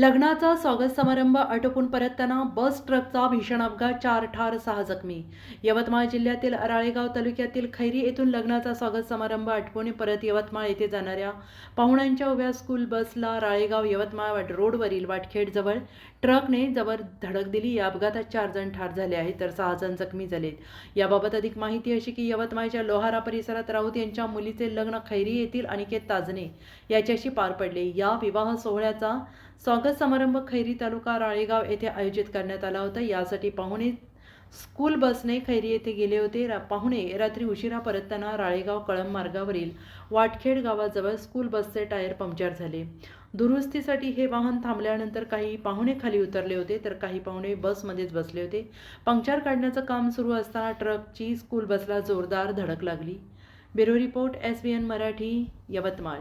लग्नाचा स्वागत समारंभ आटोपून परतताना बस ट्रकचा भीषण अपघात चार ठार सहा जखमी. यवतमाळ जिल्ह्यातील अराळेगाव तालुक्यातील खैरी येथून लग्नाचा स्वागत समारंभ आटपून परत यवतमाळ येथे जाणाऱ्या पाहुण्यांच्या उभ्या स्कूल बसला राळेगाव यवतमाळ वाट रोडवरील वाटखेडजवळ ट्रकने जबर धडक दिली. या अपघातात चार जण ठार झाले आहेत तर सहा जण जखमी झालेत. याबाबत अधिक माहिती अशी की यवतमाळच्या लोहारा परिसरात राऊत यांच्या मुलीचे लग्न खैरी येथील अनिकेत ताजने याच्याशी पार पडले. या विवाह सोहळ्याचा स्वागत समारंभ खैरी तालुका राळेगाव येथे आयोजित करण्यात आला होता. यासाठी पाहुणे स्कूल बसने खैरी येथे गेले होते. रा पाहुणे रात्री उशिरा परतताना राळेगाव कळंब मार्गावरील वाटखेड गावाजवळ स्कूल बसचे टायर पंक्चर झाले. दुरुस्तीसाठी हे वाहन थांबल्यानंतर काही पाहुणे खाली उतरले होते तर काही पाहुणे बसमध्येच बसले होते. पंक्चर काढण्याचं काम सुरू असताना ट्रकची स्कूल बसला जोरदार धडक लागली. Bureau report S B N Marathi Yavatmal.